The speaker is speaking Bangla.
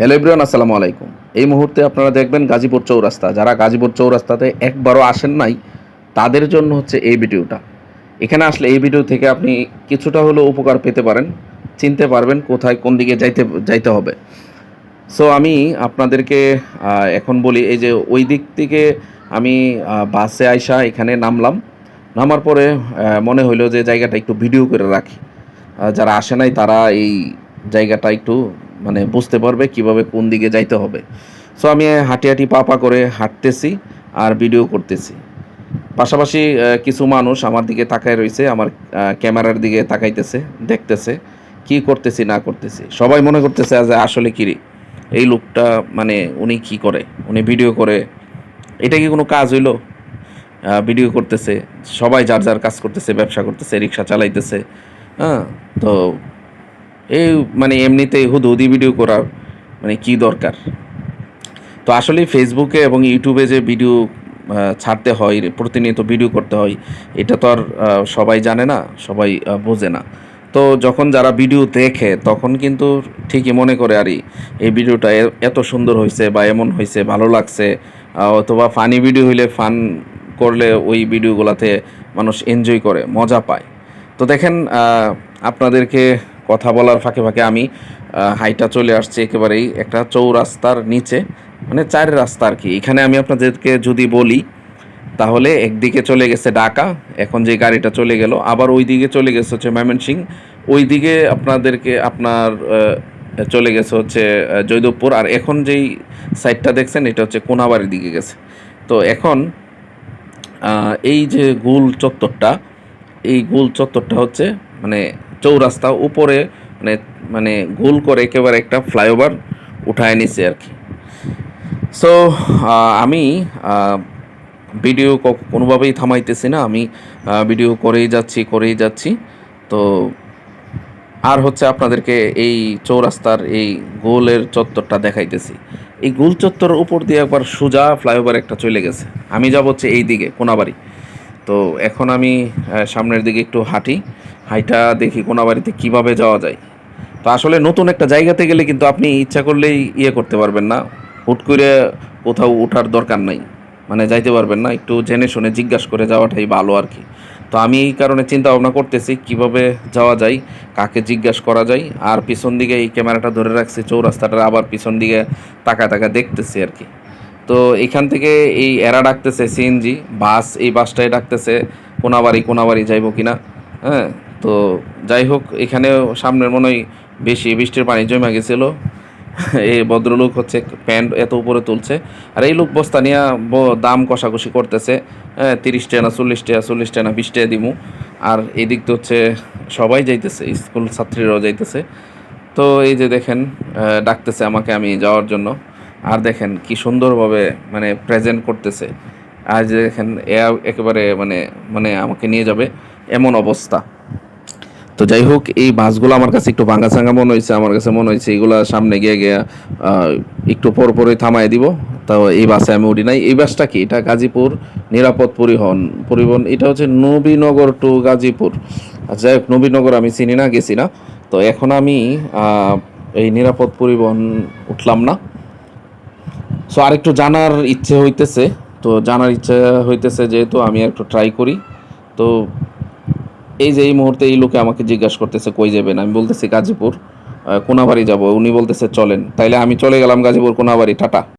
হ্যালো ইব্রান আসসালামু আলাইকুম। এই মুহূর্তে আপনারা দেখবেন গাজীপুর চৌরাস্তা। যারা গাজীপুর চৌরাস্তাতে একবারও আসেন নাই, তাদের জন্য হচ্ছে এই ভিডিওটা। এখানে আসলে এই ভিডিও থেকে আপনি কিছুটা হলেও উপকার পেতে পারেন, চিনতে পারবেন কোথায় কোন দিকে যাইতে যাইতে হবে। সো আমি আপনাদেরকে এখন বলি এই যে ওই দিক থেকে আমি বাসে আইসা এখানে নামলাম। নামার পরে মনে হইল যে জায়গাটা একটু ভিডিও করে রাখি। যারা আসে নাই তারা এই জায়গাটা একটু মানে বুঝতে পারবে কীভাবে কোন দিকে যাইতে হবে। সো আমি হাঁটি হাঁটি পা পা করে হাঁটতেছি আর ভিডিও করতেছি। পাশাপাশি কিছু মানুষ আমার দিকে তাকায় রয়েছে আমার ক্যামেরার দিকে তাকাইতেছে, দেখতেছে, কি করতেছি, না করতেছি। সবাই মনে করতেছে যে আসলে কি এই লোকটা মানে উনি কি করে? উনি ভিডিও করে। এটা কি কোনো কাজ হইল? ভিডিও করতেছে। সবাই যার যার কাজ করতেছে, ব্যবসা করতেছে, রিক্সা চালাইতেছে। হ্যাঁ তো এই মানে এমনিতেই হুদহুদি ভিডিও করার মানে কি দরকার? তো আসলে ফেসবুকে এবং ইউটিউবে যে ভিডিও ছাড়তে হয়, প্রতিনিয়ত ভিডিও করতে হয়, এটা তো আর সবাই জানে না, সবাই বোঝে না। তো যখন যারা ভিডিও দেখে, তখন কিন্তু ঠিকই মনে করে, আরে, এই ভিডিওটা এত সুন্দর হয়েছে বা এমন হয়েছে, ভালো লাগছে। অথবা ফানি ভিডিও হইলে ফান করলে ওই ভিডিওগুলোতে মানুষ এনজয় করে, মজা পায়। তো দেখেন আপনাদেরকে কথা বলার ফাঁকে ফাঁকে আমি হাইটা চলে আসছি একেবারেই একটা চৌরাস্তার নিচে মানে চার রাস্তা আর কি। এখানে আমি আপনাদেরকে যদি বলি, তাহলে একদিকে চলে গেছে ঢাকা, এখন যে গাড়িটা চলে গেল, আবার ওই দিকে চলে গেছে হচ্ছে ময়মনসিং ওই দিকে আপনাদেরকে আপনার চলে গেছে হচ্ছে জয়দেবপুর, আর এখন যেই সাইডটা দেখছেন, এটা হচ্ছে কোনাবাড়ির দিকে গেছে। তো এখন এই যে গুল চত্বরটা, এই গোল চত্বরটা হচ্ছে মানে চৌরাস্তা উপরে মানে মানে গোল করে একেবারে একটা ফ্লাইওভার উঠায় নিছে আর কি। সো আমি ভিডিও কোনোভাবেই থামাইতেছি না। আমি ভিডিও করেই যাচ্ছি করেই যাচ্ছি। তো আর হচ্ছে আপনাদেরকে এই চৌরাস্তার এই গোলের চত্বরটা দেখাইতেছি। এই গোল চত্বরের উপর দিয়ে একবার সোজা ফ্লাইওভার একটা চলে গেছে। আমি যাব হচ্ছে এই দিকে কোনাবাড়ি। তো এখন আমি সামনের দিকে একটু হাঁটি। হাইটা দেখি কোনাবাড়িতে কীভাবে যাওয়া যায়। তো আসলে নতুন একটা জায়গাতে গেলে কিন্তু আপনি ইচ্ছা করলেই ইয়ে করতে পারবেন না। হুট করে কোথাও ওঠার দরকার নাই। মানে যাইতে পারবেন না, একটু জেনে শুনে জিজ্ঞাসা করে যাওয়াটাই ভালো আর কি। তো আমি এই কারণে চিন্তা ভাবনা করতেছি কীভাবে যাওয়া যায়, কাকে জিজ্ঞাসা করা যায়, আর পিছন দিকে এই ক্যামেরাটা ধরে রাখছি চৌরাস্তাটা আবার পিছন দিকে তাকা তাকা দেখতেছি আর কি। তো এখান থেকে এই এরা ডাকতেছে সিএনজি, বাস এই বাসটাই ডাকতেছে, কোনাবাড়ি কোনাবাড়ি যাইবো কিনা হ্যাঁ? তো যাই হোক, এখানেও সামনের মনে হয় বেশি বৃষ্টির পানি জমে গেছিল। এই ভদ্রলোক হচ্ছে প্যান্ট এত উপরে তুলছে। আর এই লোক বস্তা নিয়ে দাম কষাকষি করতেছে। হ্যাঁ তিরিশ টাকা, চল্লিশ টাকা চল্লিশ টাকা, বিশ টাকা দিমু। আর এই দিক তো হচ্ছে সবাই যাইতেছে, স্কুল ছাত্রীরাও যাইতেছে। তো এই যে দেখেন ডাকতেছে আমাকে আমি যাওয়ার জন্য। আর দেখেন কি সুন্দরভাবে মানে প্রেজেন্ট করতেছে। আর যে দেখেন, এ একেবারে মানে মানে আমাকে নিয়ে যাবে। এমন অবস্থা। তো যাই হোক, এই বাসগুলো আমার কাছে একটু ভাঙা চাঙ্গা মনে হয়েছে, আমার কাছে মনে হয়েছে এগুলা সামনে গিয়ে গিয়ে একটু পর পরই থামাই দিব। তাও এই বাসে আমি উঠি নাই। এই বাসটা কি? এটা গাজীপুর নিরাপদ পরিবহন পরিবহন, এটা হচ্ছে নবীনগর টু গাজীপুর। আচ্ছা যাই হোক, নবীনগর আমি চিনি না, গেছি না। তো এখন আমি এই নিরাপদ পরিবহন উঠলাম না। সো আরেকটু জানার ইচ্ছে হইতেছে। তো জানার ইচ্ছে হইতেছে যেহেতু আমি একটু ট্রাই করি। তো এই যে এই মুহূর্তে এই লোকে আমাকে জিজ্ঞাসা করতেছে, কই যাবেন? আমি বলতেছি, গাজীপুর। কোনাবাড়ি যাব। উনি বলতেছে, চলেন। তাইলে আমি চলে গেলাম গাজীপুর কোনাবাড়ি, টাটা।